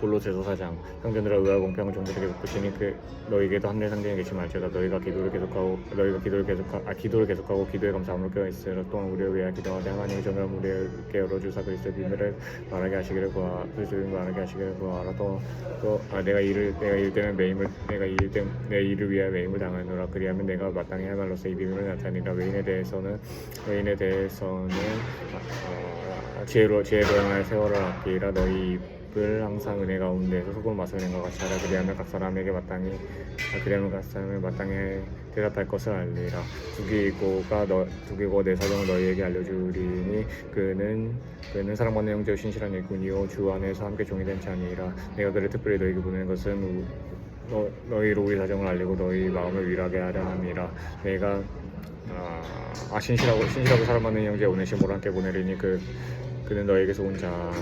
골로 제사사장. 형제들아 의와 공평을 종들에게 베푸시니 그 너희에게도 하늘의 상징이 계시면 알지어다. 너희가 기도를 계속하고 너희가 기도를 계속하 아 기도를 계속하고 기도에 감사함으로 껴 있으라. 또한 우리를 위하여 기도하되 하나님이 정말 우리에게 열어주사 그리스도의 비밀을 말하게 하시기를 구하 그리스도의 말하게 하시기를 구하라. 또또 아, 내가 일을 내가 일 때문에 매임을 내가 일 때문에 내 일을 위하여 매임을 당하노라. 그리하면 내가 마땅히 할 말로서 이 비밀을 나타내니라. 외인에 대해서는 외인에 대해서는 아, 아, 지혜로 지혜로 행할 세월을 아끼라. 너희 입을 항상 은혜 가운데서 소금 맛을 낸것 같이 하라. 그리하면 각 사람에게 마땅히 아, 그리하면 각 사람에게 마땅히 대답할 것을 알리라. 두기고가 너 두기고 내 사정을 너희에게 알려주리니 그는 그는 사랑받는 형제요 신실한 일꾼이요. 주 안에서 함께 종이 된 자니라. 내가 그를 특별히 너희에게 보내는 것은 우- 너, 너희로 우리 사정을 알리고 너희 마음을 위로하게 하려 함이라. 내가 아, 아 신실하고 신실하고 사랑받는 형제 오네시모를 함께 보내리니 그 그는 너에게서 온 자가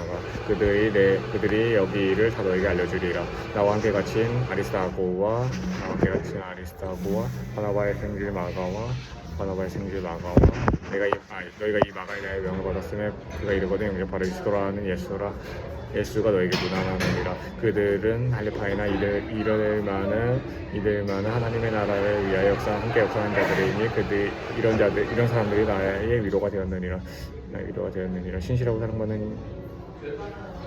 그들이 내 그들이 여기를 다 너에게 알려주리라. 나와 함께 갇힌 아리스타고와 나와 함께 갇힌 아리스타고와 바나바의 생질 마가와 바나바의 생질 마가와 내가 이, 아, 너희가 이 마가이나의 명을 받았음에 그가 이르거든 영접 바로 이스도라는 예수라 예수가 너에게 무난하느니라. 그들은 할리파이나 이들 이들만은 이들만은 하나님의 나라를 위하여 역사 함께 역사하는 자들이니 그들 이런 자들 이런 사람들이 나의 위로가 되었느니라. 나의 위로가 되었느니라. 신실하고 사랑받는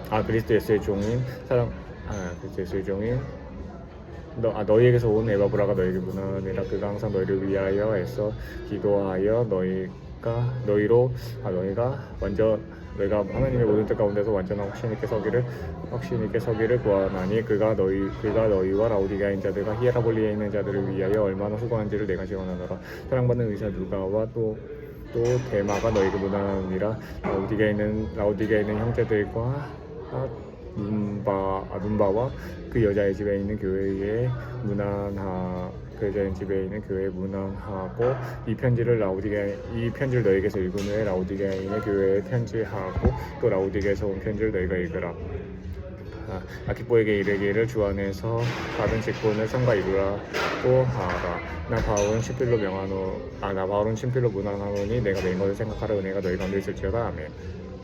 아 그리스도 예수의 종인 사랑 아 그리스도 예수의 종인. 너, 아, 너희에게서 온 에바브라가 너에게 무난하니라 그가 항상 너희를 위하여 애써 기도하여 너희 가 너희로 아 너희가 먼저 너희가 하나님의 모든 뜻 가운데서 완전한 확신 있게 서기를 확신 있게 서기를 구하나니 그가 너희 그가 너희와 라우디가인 자들과 히에라볼리에 있는 자들을 위하여 얼마나 수고한지를 내가 시원하노라. 사랑받는 의사 누가와 또또 대마가 너희에게 무난하니라. 라우디가에 있는 라우디가에 있는 형제들과 아, 눈바 아, 눈바와 그 여자의 집에 있는 교회에 무난하 그 여자의 집에 있는 교회에 무난하고 이 편지를 라우디게 이 편지를 너에게서 읽은 후에 라우디게인의 교회에 편지하고 또 라우디게에서 온 편지를 너희가 읽으라. 아, 아키뽀에게 이르기를 주 안에서 받은 직분을 성과 이루라고 하라. 나 바울은 신필로 명하노 아나 바울은 신필로 무난하노니 내가 낸 것을 생각하라 은혜가 너희 가운데 있을지어다 아멘.